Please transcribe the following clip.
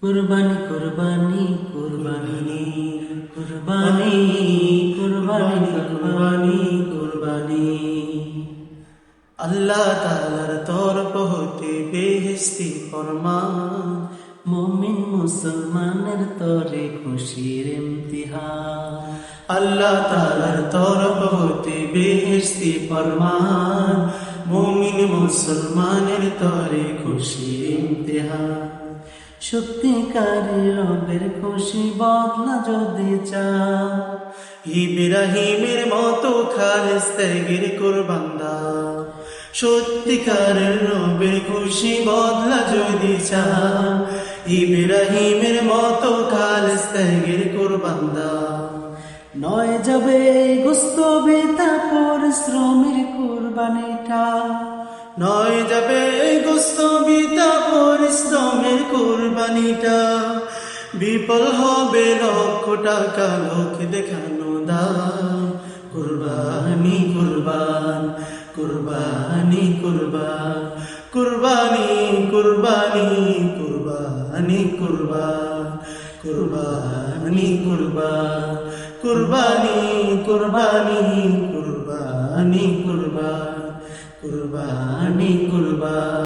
কুরবানি কুরবানি কুরবানি কুরবানি কুরবানি কুরবানি কুরবানি। আল্লাহ তালার তরফ হতে বেহেস্তি ফরমান। মুমিন মুসলমানের তরে খুশির ইমতিহান। আল্লাহ তালার তরফ হতে বেহেস্তি ফরমান। মুমিন মুসলমানের তরে খুশি ইমতিহান। সত্যিকারী রবের খুশি বদলা যদি চাও, ইব্রাহিমের মতো খালেস ত্যাগের কোরবান্দা সত্যিকারের রবের খুশি বদলা যদি চা ইব্রাহিমের মতো খালেস ত্যাগের কোরবান্দা নয় যাবে গুস্ত বেতা পরিশ্রমের কুরবানিটা। নয় যাবে গোস্ত কোরবানিটা। বিফল হবে লক্ষ টাকা, লোক দেখানো দাম। কুরবানি, কুরবান কুরবানি কুরবান। কুরবানি কুরবানি কুরবানি, কুরবান। কুরবানি কুরবান। কুরবানি কুরবানি কুরবানি, কুরবান। কুরবানি, কুরবান।